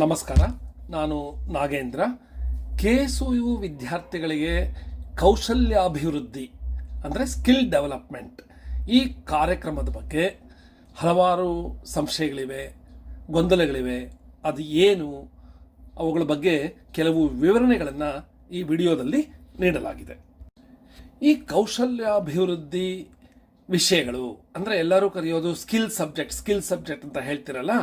ನಮಸ್ಕಾರ. ನಾನು Nagendra. K S you ವಿದ್ಯಾರ್ಥಿಗಳಿಗೆ ಕೌಶಲ್ಯಾಭಿವೃದ್ಧಿ ಅಂದರೆ ಸ್ಕಿಲ್ ಡೆವಲಪ್ಮೆಂಟ್ ಈ ಕಾರ್ಯಕ್ರಮದ ಬಗ್ಗೆ ಹಲವಾರು ಸಂಶಯಗಳಿವೆ, ಗೊಂದಲಗಳಿವೆ. ಅದು ಏನು? ಅವುಗಳ ಬಗ್ಗೆ ಕೆಲವು ವಿವರಣೆಗಳನ್ನು ಈ ವಿಡಿಯೋದಲ್ಲಿ ನೀಡಲಾಗಿದೆ. ಈ ಕೌಶಲ್ಯಾಭಿವೃದ್ಧಿ ವಿಷಯಗಳು ಅಂದರೆ ಎಲ್ಲರೂ ಕರೆಯೋದು ಸ್ಕಿಲ್ ಸಬ್ಜೆಕ್ಟ್ ಸ್ಕಿಲ್ ಸಬ್ಜೆಕ್ಟ್ ಅಂತ ಹೇಳ್ತಿರಲ್ಲ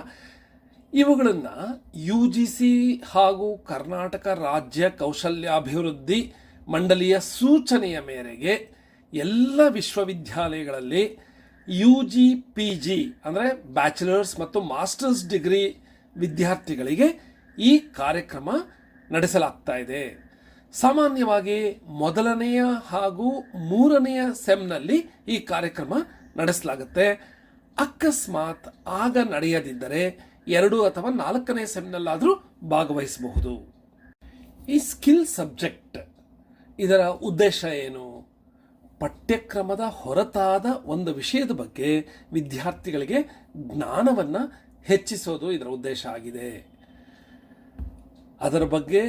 ಇವುಗಳನ್ನು ಯು ಜಿ ಸಿ ಹಾಗೂ ಕರ್ನಾಟಕ ರಾಜ್ಯ ಕೌಶಲ್ಯಾಭಿವೃದ್ಧಿ ಮಂಡಳಿಯ ಸೂಚನೆಯ ಮೇರೆಗೆ ಎಲ್ಲ ವಿಶ್ವವಿದ್ಯಾಲಯಗಳಲ್ಲಿ ಯು ಜಿ ಪಿ ಜಿ ಅಂದರೆ ಬ್ಯಾಚುಲರ್ಸ್ ಮತ್ತು ಮಾಸ್ಟರ್ಸ್ ಡಿಗ್ರಿ ವಿದ್ಯಾರ್ಥಿಗಳಿಗೆ ಈ ಕಾರ್ಯಕ್ರಮ ನಡೆಸಲಾಗ್ತಾ ಇದೆ. ಸಾಮಾನ್ಯವಾಗಿ ಮೊದಲನೆಯ ಹಾಗೂ ಮೂರನೆಯ ಸೆಮ್ನಲ್ಲಿ ಈ ಕಾರ್ಯಕ್ರಮ ನಡೆಸಲಾಗುತ್ತೆ. ಅಕಸ್ಮಾತ್ ಆಗ ನಡೆಯದಿದ್ದರೆ ಎರಡು ಅಥವಾ ನಾಲ್ಕನೇ ಸೆಮ್ನಲ್ಲಾದರೂ ಭಾಗವಹಿಸಬಹುದು. ಈ ಸ್ಕಿಲ್ ಸಬ್ಜೆಕ್ಟ್ ಇದರ ಉದ್ದೇಶ ಏನು? ಪಠ್ಯಕ್ರಮದ ಹೊರತಾದ ಒಂದು ವಿಷಯದ ಬಗ್ಗೆ ವಿದ್ಯಾರ್ಥಿಗಳಿಗೆ ಜ್ಞಾನವನ್ನು ಹೆಚ್ಚಿಸೋದು ಇದರ ಉದ್ದೇಶ ಆಗಿದೆ. ಅದರ ಬಗ್ಗೆ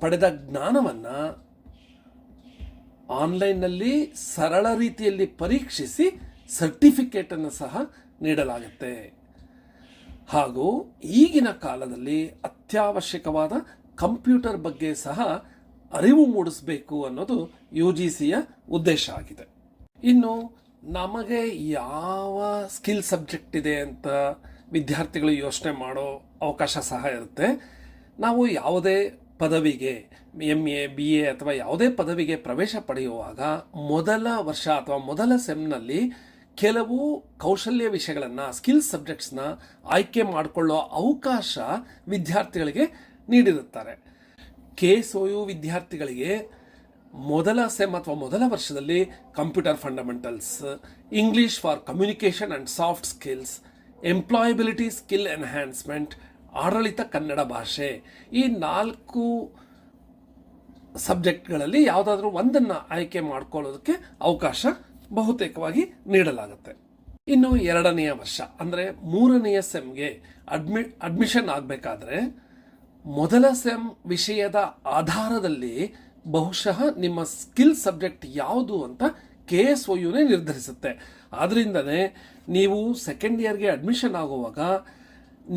ಪಡೆದ ಜ್ಞಾನವನ್ನು ಆನ್ಲೈನ್ನಲ್ಲಿ ಸರಳ ರೀತಿಯಲ್ಲಿ ಪರೀಕ್ಷಿಸಿ ಸರ್ಟಿಫಿಕೇಟನ್ನು ಸಹ ನೀಡಲಾಗುತ್ತೆ. ಹಾಗೂ ಈಗಿನ ಕಾಲದಲ್ಲಿ ಅತ್ಯವಶ್ಯಕವಾದ ಕಂಪ್ಯೂಟರ್ ಬಗ್ಗೆ ಸಹ ಅರಿವು ಮೂಡಿಸಬೇಕು ಅನ್ನೋದು ಯು ಜಿ ಸಿಯ ಉದ್ದೇಶ ಆಗಿದೆ. ಇನ್ನು ನಮಗೆ ಯಾವ ಸ್ಕಿಲ್ ಸಬ್ಜೆಕ್ಟ್ ಇದೆ ಅಂತ ವಿದ್ಯಾರ್ಥಿಗಳು ಯೋಚನೆ ಮಾಡೋ ಅವಕಾಶ ಸಹ ಇರುತ್ತೆ. ನಾವು ಯಾವುದೇ ಪದವಿಗೆ ಎಂ ಎ ಬಿ ಎ ಅಥವಾ ಯಾವುದೇ ಪದವಿಗೆ ಪ್ರವೇಶ ಪಡೆಯುವಾಗ ಮೊದಲ ವರ್ಷ ಅಥವಾ ಮೊದಲ ಸೆಮ್ನಲ್ಲಿ ಕೆಲವು ಕೌಶಲ್ಯ ವಿಷಯಗಳನ್ನು ಸ್ಕಿಲ್ ಸಬ್ಜೆಕ್ಟ್ಸ್ನ ಆಯ್ಕೆ ಮಾಡಿಕೊಳ್ಳೋ ಅವಕಾಶ ವಿದ್ಯಾರ್ಥಿಗಳಿಗೆ ನೀಡಿರುತ್ತಾರೆ. ಕೆ ಸೋಯು ವಿದ್ಯಾರ್ಥಿಗಳಿಗೆ ಮೊದಲ ಸೆಮ್ ಅಥವಾ ಮೊದಲ ವರ್ಷದಲ್ಲಿ computer fundamentals English for communication and soft skills employability skill enhancement ಆಡಳಿತ ಕನ್ನಡ ಭಾಷೆ ಈ ನಾಲ್ಕು ಸಬ್ಜೆಕ್ಟ್ಗಳಲ್ಲಿ ಯಾವುದಾದ್ರೂ ಒಂದನ್ನು ಆಯ್ಕೆ ಮಾಡ್ಕೊಳ್ಳೋದಕ್ಕೆ ಅವಕಾಶ ಬಹುತೇಕವಾಗಿ ನೀಡಲಾಗುತ್ತೆ. ಇನ್ನು ಎರಡನೆಯ ವರ್ಷ, ಅಂದರೆ ಮೂರನೆಯ ಸೆಮ್ಗೆ ಅಡ್ಮಿ, ಅಡ್ಮಿಷನ್ ಆಗಬೇಕಾದ್ರೆ ಮೊದಲ ಸೆಮ್ ವಿಷಯದ ಆಧಾರದಲ್ಲಿ ಬಹುಶಃ ನಿಮ್ಮ ಸ್ಕಿಲ್ ಸಬ್ಜೆಕ್ಟ್ ಯಾವುದು ಅಂತ ಕೆ ಎಸ್ ಒ ನಿರ್ಧರಿಸುತ್ತೆ. ಆದ್ದರಿಂದನೇ ನೀವು ಸೆಕೆಂಡ್ ಇಯರ್ಗೆ ಅಡ್ಮಿಷನ್ ಆಗುವಾಗ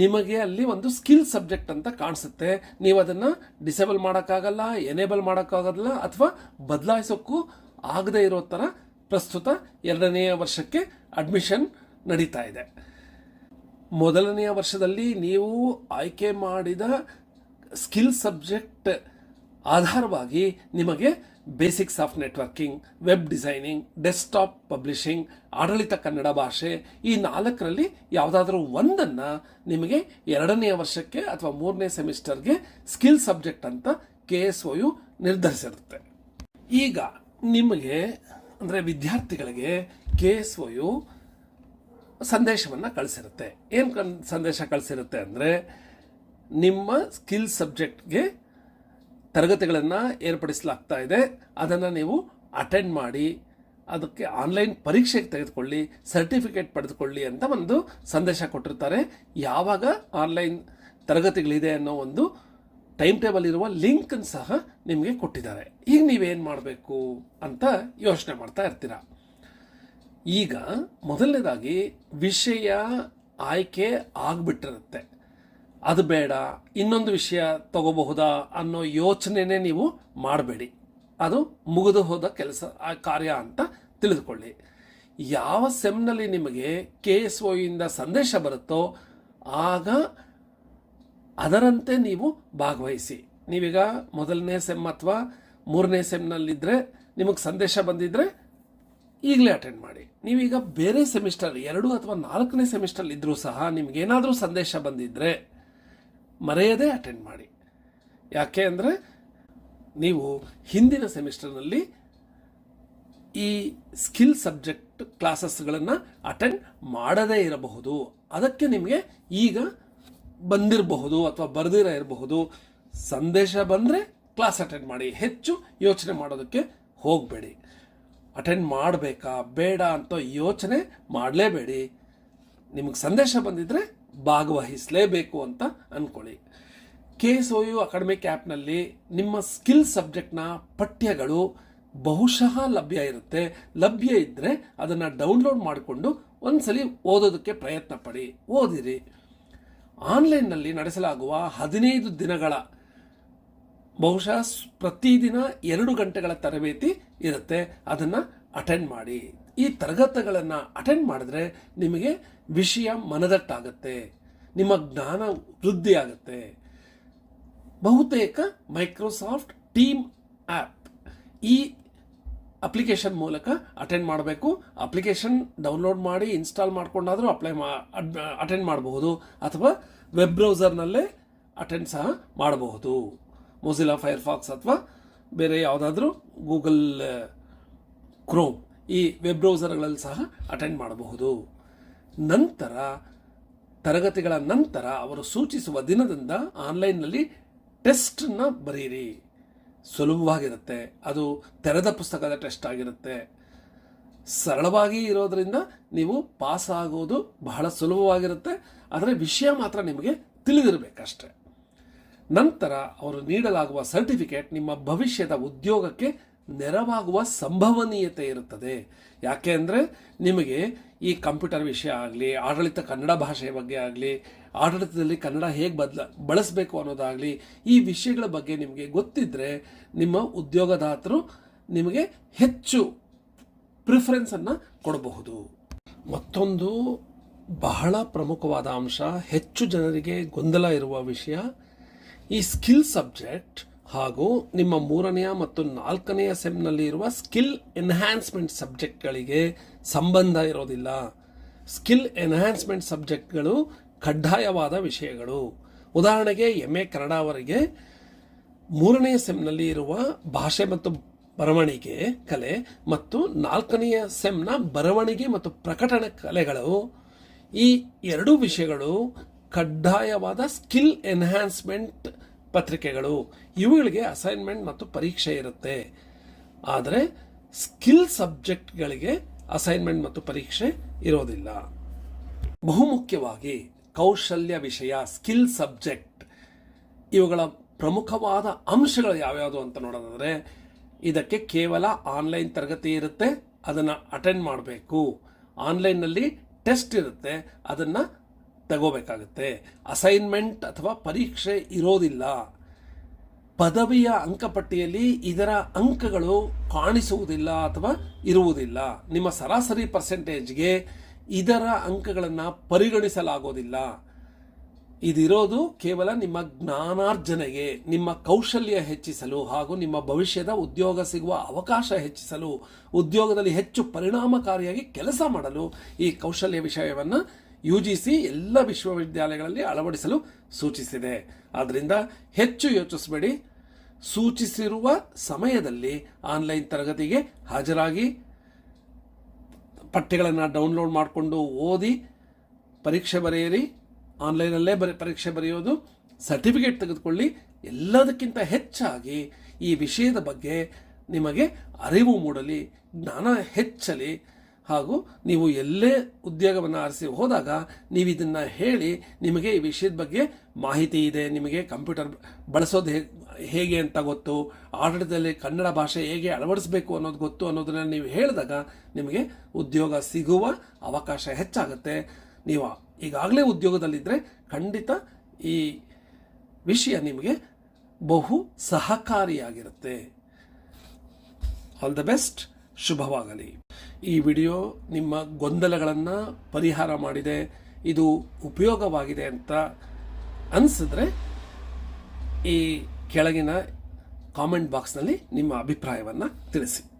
ನಿಮಗೆ ಅಲ್ಲಿ ಒಂದು ಸ್ಕಿಲ್ ಸಬ್ಜೆಕ್ಟ್ ಅಂತ ಕಾಣಿಸುತ್ತೆ. ನೀವು ಅದನ್ನು ಡಿಸೇಬಲ್ ಮಾಡೋಕ್ಕಾಗಲ್ಲ, ಎನೇಬಲ್ ಮಾಡೋಕ್ಕಾಗಲ್ಲ ಅಥವಾ ಬದಲಾಯಿಸೋಕ್ಕೂ ಆಗದೇ ಇರೋ ಥರ ಪ್ರಸ್ತುತ ಎರಡನೆಯ ವರ್ಷಕ್ಕೆ ಅಡ್ಮಿಷನ್ ನಡೀತಾ ಇದೆ. ಮೊದಲನೆಯ ವರ್ಷದಲ್ಲಿ ನೀವು ಆಯ್ಕೆ ಮಾಡಿದ ಸ್ಕಿಲ್ ಸಬ್ಜೆಕ್ಟ್ ಆಧಾರವಾಗಿ ನಿಮಗೆ basics of networking web designing desktop publishing ಆಡಳಿತ ಕನ್ನಡ ಭಾಷೆ ಈ ನಾಲ್ಕರಲ್ಲಿ ಯಾವುದಾದ್ರೂ ಒಂದನ್ನು ನಿಮಗೆ ಎರಡನೆಯ ವರ್ಷಕ್ಕೆ ಅಥವಾ ಮೂರನೇ ಸೆಮಿಸ್ಟರ್ಗೆ ಸ್ಕಿಲ್ ಸಬ್ಜೆಕ್ಟ್ ಅಂತ ಕೆ ಎಸ್ ಒ ಯು ನಿರ್ಧರಿಸಿರುತ್ತೆ. ಈಗ ನಿಮಗೆ ಅಂದರೆ ವಿದ್ಯಾರ್ಥಿಗಳಿಗೆ ಕೆ ಎಸ್ ಒಯು ಸಂದೇಶವನ್ನು ಕಳಿಸಿರುತ್ತೆ. ಏನು ಕನ್, ಸಂದೇಶ ಕಳಿಸಿರುತ್ತೆ ಅಂದರೆ ನಿಮ್ಮ ಸ್ಕಿಲ್ ಸಬ್ಜೆಕ್ಟ್ಗೆ ತರಗತಿಗಳನ್ನು ಏರ್ಪಡಿಸಲಾಗ್ತಾ ಇದೆ. ಅದನ್ನು ನೀವು ಅಟೆಂಡ್ ಮಾಡಿ, ಅದಕ್ಕೆ ಆನ್ಲೈನ್ ಪರೀಕ್ಷೆಗೆ ತೆಗೆದುಕೊಳ್ಳಿ, ಸರ್ಟಿಫಿಕೇಟ್ ಪಡೆದುಕೊಳ್ಳಿ ಅಂತ ಒಂದು ಸಂದೇಶ ಕೊಟ್ಟಿರ್ತಾರೆ. ಯಾವಾಗ ಆನ್ಲೈನ್ ತರಗತಿಗಳಿದೆ ಅನ್ನೋ ಒಂದು ಟೈಮ್ ಟೇಬಲ್ ಇರುವ ಲಿಂಕ್ ಸಹ ನಿಮಗೆ ಕೊಟ್ಟಿದ್ದಾರೆ. ಈಗ ನೀವೇನು ಮಾಡಬೇಕು ಅಂತ ಯೋಚನೆ ಮಾಡ್ತಾ ಇರ್ತೀರ? ಈಗ ಮೊದಲನೇದಾಗಿ ವಿಷಯ ಆಯ್ಕೆ ಆಗಿಬಿಟ್ಟಿರುತ್ತೆ. ಅದು ಬೇಡ, ಇನ್ನೊಂದು ವಿಷಯ ತಗೋಬಹುದಾ ಅನ್ನೋ ಯೋಚನೆನೇ ನೀವು ಮಾಡಬೇಡಿ. ಅದು ಮುಗಿದು ಹೋದ ಕೆಲಸ ಕಾರ್ಯ ಅಂತ ತಿಳಿದುಕೊಳ್ಳಿ. ಯಾವ ಸೆಮ್ನಲ್ಲಿ ನಿಮಗೆ ಕೆ ಎಸ್ ಒ ಇಂದ ಸಂದೇಶ ಬರುತ್ತೋ ಆಗ ಅದರಂತೆ ನೀವು ಭಾಗವಹಿಸಿ. ನೀವೀಗ ಮೊದಲನೇ ಸೆಮ್ ಅಥವಾ ಮೂರನೇ ಸೆಮ್ನಲ್ಲಿದ್ದರೆ ನಿಮಗೆ ಸಂದೇಶ ಬಂದಿದ್ದರೆ ಈಗಲೇ ಅಟೆಂಡ್ ಮಾಡಿ. ನೀವೀಗ ಬೇರೆ ಸೆಮಿಸ್ಟರ್ ಎರಡು ಅಥವಾ ನಾಲ್ಕನೇ ಸೆಮಿಸ್ಟರ್ ಇದ್ದರೂ ಸಹ ನಿಮಗೇನಾದರೂ ಸಂದೇಶ ಬಂದಿದ್ದರೆ ಮರೆಯದೇ ಅಟೆಂಡ್ ಮಾಡಿ. ಯಾಕೆ ಅಂದರೆ ನೀವು ಹಿಂದಿನ ಸೆಮಿಸ್ಟರ್ನಲ್ಲಿ ಈ ಸ್ಕಿಲ್ ಸಬ್ಜೆಕ್ಟ್ ಕ್ಲಾಸಸ್ಗಳನ್ನು ಅಟೆಂಡ್ ಮಾಡದೇ ಇರಬಹುದು. ಅದಕ್ಕೆ ನಿಮಗೆ ಈಗ ಬಂದಿರಬಹುದು ಅಥವಾ ಬರೆದಿರ ಇರಬಹುದು, ಸಂದೇಶ ಬಂದರೆ ಕ್ಲಾಸ್ ಅಟೆಂಡ್ ಮಾಡಿ, ಹೆಚ್ಚು ಯೋಚನೆ ಮಾಡೋದಕ್ಕೆ ಹೋಗಬೇಡಿ. ಅಟೆಂಡ್ ಮಾಡಬೇಕಾ? ಬೇಡ ಅಂತ ಯೋಚನೆ ಮಾಡಲೇಬೇಡಿ. ನಿಮಗೆ ಸಂದೇಶ ಬಂದಿದ್ದರೆ ಭಾಗವಹಿಸಲೇಬೇಕು ಅಂತ ಅಂದ್ಕೊಳ್ಳಿ K S O U academic ಆ್ಯಪ್ನಲ್ಲಿ ನಿಮ್ಮ ಸ್ಕಿಲ್ ಸಬ್ಜೆಕ್ಟ್ನ ಪಠ್ಯಗಳು ಬಹುಶಃ ಲಭ್ಯ ಇರುತ್ತೆ. ಲಭ್ಯ ಇದ್ದರೆ ಅದನ್ನು ಡೌನ್ಲೋಡ್ ಮಾಡಿಕೊಂಡು ಒಂದ್ಸಲಿ ಓದೋದಕ್ಕೆ ಪ್ರಯತ್ನ ಪಡಿ ಓದಿರಿ. ಆನ್ಲೈನ್ನಲ್ಲಿ ನಡೆಸಲಾಗುವ ಹದಿನೈದು ದಿನಗಳ ಬಹುಶಃ ಪ್ರತಿದಿನ ಎರಡು ಗಂಟೆಗಳ ತರಬೇತಿ ಇರುತ್ತೆ. ಅದನ್ನು ಅಟೆಂಡ್ ಮಾಡಿ. ಈ ತರಗತಿಗಳನ್ನು ಅಟೆಂಡ್ ಮಾಡಿದ್ರೆ ನಿಮಗೆ ವಿಷಯ ಮನದಟ್ಟಾಗುತ್ತೆ. ನಿಮ್ಮ ಜ್ಞಾನ ವೃದ್ಧಿಯಾಗುತ್ತೆ. ಬಹುತೇಕ ಮೈಕ್ರೋಸಾಫ್ಟ್ ಟೀಮ್ ಆ್ಯಪ್ ಈ ಅಪ್ಲಿಕೇಶನ್ ಮೂಲಕ ಅಟೆಂಡ್ ಮಾಡಬೇಕು. ಅಪ್ಲಿಕೇಶನ್ ಡೌನ್ಲೋಡ್ ಮಾಡಿ, ಇನ್ಸ್ಟಾಲ್ ಮಾಡ್ಕೊಂಡಾದರೂ ಅಪ್ಲೈ ಮಾ ಅಟೆಂಡ್ ಮಾಡಬಹುದು. ಅಥವಾ ವೆಬ್ ಬ್ರೌಸರ್ನಲ್ಲೇ ಅಟೆಂಡ್ ಸಹ ಮಾಡಬಹುದು. ಮೊಜಿಲಾ ಫೈರ್ಫಾಕ್ಸ್ ಅಥವಾ ಬೇರೆ ಯಾವುದಾದ್ರೂ ಗೂಗಲ್ ಕ್ರೋಮ್ ಈ ವೆಬ್ ಬ್ರೌಸರ್ಗಳಲ್ಲಿ ಸಹ ಅಟೆಂಡ್ ಮಾಡಬಹುದು. ನಂತರ, ತರಗತಿಗಳ ನಂತರ ಅವರು ಸೂಚಿಸುವ ದಿನದಿಂದ ಆನ್ಲೈನ್ನಲ್ಲಿ ಟೆಸ್ಟನ್ನ ಬರೀರಿ. ಸುಲಭವಾಗಿರುತ್ತೆ. ಅದು ತೆರೆದ ಪುಸ್ತಕದ ಟೆಸ್ಟ್ ಆಗಿರುತ್ತೆ. ಸರಳವಾಗಿ ಇರೋದರಿಂದ ನೀವು ಪಾಸ್ ಆಗೋದು ಬಹಳ ಸುಲಭವಾಗಿರುತ್ತೆ. ಆದರೆ ವಿಷಯ ಮಾತ್ರ ನಿಮಗೆ ತಿಳಿದಿರಬೇಕಷ್ಟೆ. ನಂತರ ಅವರು ನೀಡಲಾಗುವ ಸರ್ಟಿಫಿಕೇಟ್ ನಿಮ್ಮ ಭವಿಷ್ಯದ ಉದ್ಯೋಗಕ್ಕೆ ನೆರವಾಗುವ ಸಂಭವನೀಯತೆ ಇರುತ್ತದೆ. ಯಾಕೆ ಅಂದರೆ ನಿಮಗೆ ಈ ಕಂಪ್ಯೂಟರ್ ವಿಷಯ ಆಗಲಿ, ಆಡಳಿತ ಕನ್ನಡ ಭಾಷೆಯ ಬಗ್ಗೆ ಆಗಲಿ, ಆಡಳಿತದಲ್ಲಿ ಕನ್ನಡ ಹೇಗೆ ಬದಲ, ಬಳಸಬೇಕು ಅನ್ನೋದಾಗಲಿ, ಈ ವಿಷಯಗಳ ಬಗ್ಗೆ ನಿಮಗೆ ಗೊತ್ತಿದ್ದರೆ ನಿಮ್ಮ ಉದ್ಯೋಗದಾತರು ನಿಮಗೆ ಹೆಚ್ಚು ಪ್ರಿಫರೆನ್ಸನ್ನು ಕೊಡಬಹುದು. ಮತ್ತೊಂದು ಬಹಳ ಪ್ರಮುಖವಾದ ಅಂಶ, ಹೆಚ್ಚು ಜನರಿಗೆ ಗೊಂದಲ ಇರುವ ವಿಷಯ, ಈ ಸ್ಕಿಲ್ ಸಬ್ಜೆಕ್ಟ್ ಹಾಗೂ ನಿಮ್ಮ ಮೂರನೆಯ ಮತ್ತು ನಾಲ್ಕನೆಯ ಸೆಮ್ನಲ್ಲಿ ಇರುವ ಸ್ಕಿಲ್ ಎನ್ಹ್ಯಾನ್ಸ್ಮೆಂಟ್ ಸಬ್ಜೆಕ್ಟ್ಗಳಿಗೆ ಸಂಬಂಧ ಇರೋದಿಲ್ಲ. ಸ್ಕಿಲ್ ಎನ್ಹ್ಯಾನ್ಸ್ಮೆಂಟ್ ಸಬ್ಜೆಕ್ಟ್ಗಳು ಕಡ್ಡಾಯವಾದ ವಿಷಯಗಳು. ಉದಾಹರಣೆಗೆ ಎಂ ಎ ಕನ್ನಡವರಿಗೆ ಮೂರನೇ ಸೆಮ್ನಲ್ಲಿ ಇರುವ ಭಾಷೆ ಮತ್ತು ಬರವಣಿಗೆ ಕಲೆ ಮತ್ತು ನಾಲ್ಕನೆಯ ಸೆಮ್ನ ಬರವಣಿಗೆ ಮತ್ತು ಪ್ರಕಟಣೆ ಕಲೆಗಳು, ಈ ಎರಡೂ ವಿಷಯಗಳು ಕಡ್ಡಾಯವಾದ ಸ್ಕಿಲ್ ಎನ್ಹ್ಯಾನ್ಸ್ಮೆಂಟ್ ಪತ್ರಿಕೆಗಳು, ಇವುಗಳಿಗೆ ಅಸೈನ್ಮೆಂಟ್ ಮತ್ತು ಪರೀಕ್ಷೆ ಇರುತ್ತೆ. ಆದರೆ ಸ್ಕಿಲ್ ಸಬ್ಜೆಕ್ಟ್ಗಳಿಗೆ ಅಸೈನ್ಮೆಂಟ್ ಮತ್ತು ಪರೀಕ್ಷೆ ಇರೋದಿಲ್ಲ. ಬಹುಮುಖ್ಯವಾಗಿ, ಕೌಶಲ್ಯ ವಿಷಯ ಸ್ಕಿಲ್ ಸಬ್ಜೆಕ್ಟ್ ಇವುಗಳ ಪ್ರಮುಖವಾದ ಅಂಶಗಳು ಯಾವ್ಯಾವುದು ಅಂತ ನೋಡೋದಾದರೆ, ಇದಕ್ಕೆ ಕೇವಲ ಆನ್ಲೈನ್ ತರಗತಿ ಇರುತ್ತೆ, ಅದನ್ನು ಅಟೆಂಡ್ ಮಾಡಬೇಕು. ಆನ್ಲೈನ್ನಲ್ಲಿ ಟೆಸ್ಟ್ ಇರುತ್ತೆ, ಅದನ್ನು ತಗೋಬೇಕಾಗುತ್ತೆ. ಅಸೈನ್ಮೆಂಟ್ ಅಥವಾ ಪರೀಕ್ಷೆ ಇರೋದಿಲ್ಲ. ಪದವಿಯ ಅಂಕಪಟ್ಟಿಯಲ್ಲಿ ಇದರ ಅಂಕಗಳು ಕಾಣಿಸುವುದಿಲ್ಲ ಅಥವಾ ಇರುವುದಿಲ್ಲ. ನಿಮ್ಮ ಸರಾಸರಿ ಪರ್ಸೆಂಟೇಜ್ಗೆ ಇದರ ಅಂಕಗಳನ್ನು ಪರಿಗಣಿಸಲಾಗೋದಿಲ್ಲ. ಇದಿರೋದು ಕೇವಲ ನಿಮ್ಮ ಜ್ಞಾನಾರ್ಜನೆಗೆ, ನಿಮ್ಮ ಕೌಶಲ್ಯ ಹೆಚ್ಚಿಸಲು ಹಾಗೂ ನಿಮ್ಮ ಭವಿಷ್ಯದ ಉದ್ಯೋಗ ಸಿಗುವ ಅವಕಾಶ ಹೆಚ್ಚಿಸಲು, ಉದ್ಯೋಗದಲ್ಲಿ ಹೆಚ್ಚು ಪರಿಣಾಮಕಾರಿಯಾಗಿ ಕೆಲಸ ಮಾಡಲು ಈ ಕೌಶಲ್ಯ ವಿಷಯವನ್ನು ಯು ಜಿ ಸಿ ಎಲ್ಲ ವಿಶ್ವವಿದ್ಯಾಲಯಗಳಲ್ಲಿ ಅಳವಡಿಸಲು ಸೂಚಿಸಿದೆ. ಆದ್ದರಿಂದ ಹೆಚ್ಚು ಯೋಚಿಸಬೇಡಿ. ಸೂಚಿಸಿರುವ ಸಮಯದಲ್ಲಿ ಆನ್ಲೈನ್ ತರಗತಿಗೆ ಹಾಜರಾಗಿ ಪಠ್ಯಗಳನ್ನು ಡೌನ್ಲೋಡ್ ಮಾಡಿಕೊಂಡು ಓದಿ ಪರೀಕ್ಷೆ ಬರೆಯಿರಿ. ಆನ್ಲೈನಲ್ಲೇ ಬರೆ, ಪರೀಕ್ಷೆ ಬರೆಯೋದು, ಸರ್ಟಿಫಿಕೇಟ್ ತೆಗೆದುಕೊಳ್ಳಿ. ಎಲ್ಲದಕ್ಕಿಂತ ಹೆಚ್ಚಾಗಿ ಈ ವಿಷಯದ ಬಗ್ಗೆ ನಿಮಗೆ ಅರಿವು ಮೂಡಲಿ, ಜ್ಞಾನ ಹೆಚ್ಚಲಿ. ಹಾಗೂ ನೀವು ಎಲ್ಲೇ ಉದ್ಯೋಗವನ್ನು ಆರಿಸಿ ಹೋದಾಗ ನೀವು ಇದನ್ನು ಹೇಳಿ ನಿಮಗೆ ಈ ವಿಷಯದ ಬಗ್ಗೆ ಮಾಹಿತಿ ಇದೆ. ನಿಮಗೆ ಕಂಪ್ಯೂಟರ್ ಬಳಸೋದು ಹೇಗೆ ಹೇಗೆ ಅಂತ ಗೊತ್ತು, ಆಡಳಿತದಲ್ಲಿ ಕನ್ನಡ ಭಾಷೆ ಹೇಗೆ ಅಳವಡಿಸಬೇಕು ಅನ್ನೋದು ಗೊತ್ತು ಅನ್ನೋದನ್ನು ನೀವು ಹೇಳಿದಾಗ ನಿಮಗೆ ಉದ್ಯೋಗ ಸಿಗುವ ಅವಕಾಶ ಹೆಚ್ಚಾಗುತ್ತೆ. ನೀವು ಈಗಾಗಲೇ ಉದ್ಯೋಗದಲ್ಲಿದ್ದರೆ ಖಂಡಿತ ಈ ವಿಷಯ ನಿಮಗೆ ಬಹು ಸಹಕಾರಿಯಾಗಿರುತ್ತೆ. ಆಲ್ ದ ಬೆಸ್ಟ್ ಶುಭವಾಗಲಿ. ಈ ವಿಡಿಯೋ ನಿಮ್ಮ ಗೊಂದಲಗಳನ್ನು ಪರಿಹಾರ ಮಾಡಿದೆ. ಇದು ಉಪಯೋಗವಾಗಿದೆ ಅಂತ ಅನಿಸಿದ್ರೆ ಈ ಕೆಳಗಿನ ಕಾಮೆಂಟ್ ಬಾಕ್ಸ್ನಲ್ಲಿ ನಿಮ್ಮ ಅಭಿಪ್ರಾಯವನ್ನು ತಿಳಿಸಿ.